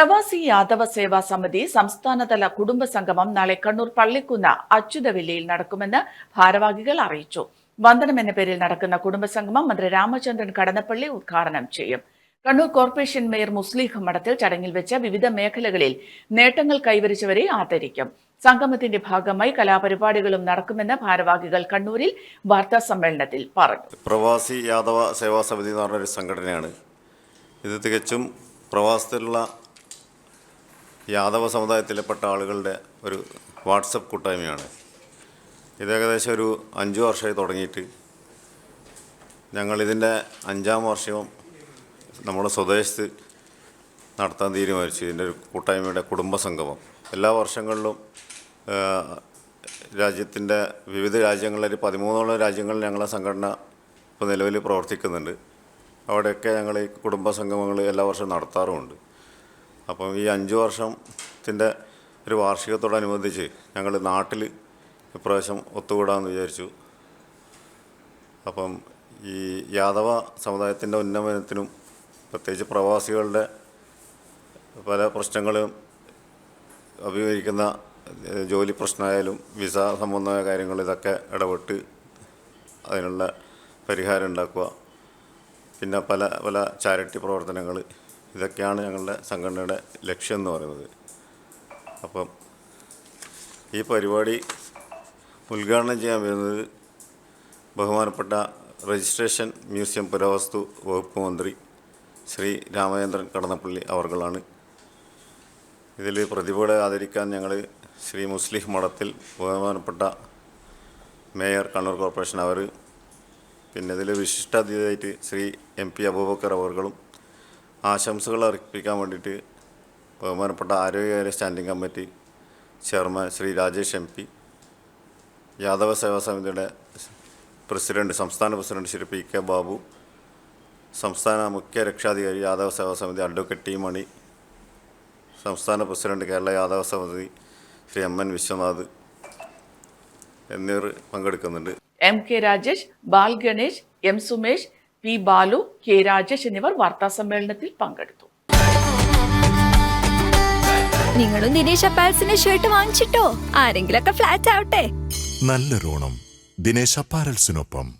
പ്രവാസി യാദവ സേവാ സമിതി സംസ്ഥാനതല കുടുംബ സംഗമം നാളെ കണ്ണൂർ പള്ളിക്കുന്ന് അച്യുതവില്ലയിൽ നടക്കുമെന്ന് ഭാരവാഹികൾ അറിയിച്ചു. വന്ദനം എന്ന പേരിൽ നടക്കുന്ന കുടുംബ സംഗമം മന്ത്രി രാമചന്ദ്രൻ കടന്നപ്പള്ളി ഉദ്ഘാടനം ചെയ്യും. കണ്ണൂർ കോർപ്പറേഷൻ മേയർ മുസ്ലിഖ് മഠത്തിൽ ചടങ്ങിൽ വെച്ച് വിവിധ മേഖലകളിൽ നേട്ടങ്ങൾ കൈവരിച്ചവരെ ആദരിക്കും. സംഗമത്തിന്റെ ഭാഗമായി കലാപരിപാടികളും നടക്കുമെന്ന് ഭാരവാഹികൾ കണ്ണൂരിൽ വാർത്താ സമ്മേളനത്തിൽ പറഞ്ഞു. പ്രവാസി യാദവ സേവാ സമിതി എന്ന് പറഞ്ഞൊരു സംഘടനയാണ്. ഇത് തികച്ചും പ്രവാസത്തിലുള്ള യാദവ സമുദായത്തിൽപ്പെട്ട ആളുകളുടെ ഒരു വാട്സപ്പ് കൂട്ടായ്മയാണ്. ഇത് ഏകദേശം ഒരു അഞ്ച് വർഷമായി തുടങ്ങിയിട്ട് ഞങ്ങളിതിന്റെ അഞ്ചാം വർഷവും നമ്മുടെ സ്വദേശത്ത് നടത്താൻ തീരുമാനിച്ചു. ഇതിന്റെ ഒരു കൂട്ടായ്മയുടെ കുടുംബ സംഗമം. എല്ലാ വർഷങ്ങളിലും രാജ്യത്തിന്റെ വിവിധ രാജ്യങ്ങളിൽ പതിമൂന്നോളം രാജ്യങ്ങളിൽ ഞങ്ങളെ സംഘടന ഇപ്പോൾ നിലവിൽ പ്രവർത്തിക്കുന്നുണ്ട്. അവിടെയൊക്കെ ഞങ്ങൾ ഈ കുടുംബ സംഗമങ്ങൾ എല്ലാ വർഷവും നടത്താറുമുണ്ട്. അപ്പം ഈ അഞ്ച് വർഷത്തിന്റെ ഒരു വാർഷികത്തോടനുബന്ധിച്ച് ഞങ്ങൾ നാട്ടിൽ ഇപ്രാവശ്യം ഒത്തുകൂടാമെന്ന് വിചാരിച്ചു. അപ്പം ഈ യാദവ സമുദായത്തിന്റെ ഉന്നമനത്തിനും പ്രത്യേകിച്ച് പ്രവാസികളുടെ പല പ്രശ്നങ്ങളും അഭിമുഖീകരിക്കുന്ന ജോലി പ്രശ്നമായാലും വിസ സംബന്ധമായ കാര്യങ്ങൾ ഇതൊക്കെ ഇടപെട്ട് അതിനുള്ള പരിഹാരം ഉണ്ടാക്കുക. പിന്നെ പല പല ചാരിറ്റി പ്രവർത്തനങ്ങൾ ഇതൊക്കെയാണ് ഞങ്ങളുടെ സംഘടനയുടെ ലക്ഷ്യം എന്ന് പറയുന്നത്. അപ്പം ഈ പരിപാടി ഉദ്ഘാടനം ചെയ്യാൻ വരുന്നത് ബഹുമാനപ്പെട്ട രജിസ്ട്രേഷൻ മ്യൂസിയം പുരാവസ്തു വകുപ്പ് മന്ത്രി ശ്രീ രാമചന്ദ്രൻ കടന്നപ്പള്ളി അവർകളാണ്. ഇതിൽ പ്രതിഭകളെ ആദരിക്കാൻ ഞങ്ങൾ ശ്രീ മുസ്ലിം മഠത്തിൽ ബഹുമാനപ്പെട്ട മേയർ കണ്ണൂർ കോർപ്പറേഷൻ അവർ പിന്നെ ഇതിൽ വിശിഷ്ടാതിഥിയായിട്ട് ശ്രീ എം പി അബൂബക്കർ അവർകളും ആശംസകൾ അർപ്പിക്കാൻ വേണ്ടിയിട്ട് ബഹുമാനപ്പെട്ട ആരോഗ്യകാര്യ standing committee chairman Shri Rajesh M P Yadava Seva സമിതിയുടെ പ്രസിഡന്റ് സംസ്ഥാന president Shri P K Babu സംസ്ഥാന മുഖ്യ രക്ഷാധികാരി യാദവ സേവാ സമിതി അഡ്വക്കേറ്റ് ടി മണി സംസ്ഥാന പ്രസിഡന്റ് കേരള യാദവ സമിതി ശ്രീ എം എൻ വിശ്വനാഥ് എന്നിവർ പങ്കെടുക്കുന്നുണ്ട്. M K Rajesh Bal Ganesh M Sumesh P Balu K Rajesh എന്നിവർ വാർത്താ സമ്മേളനത്തിൽ പങ്കെടുത്തു. നിങ്ങളും ദിനേശ് അപ്പാൽസിന്റെ ഷർട്ട് വാങ്ങിച്ചിട്ടോ? ആരെങ്കിലൊക്കെ ഫ്ലാറ്റ് ആവട്ടെ. നല്ലൊരോണം ദിനേശ് അപ്പാരൽസിനൊപ്പം.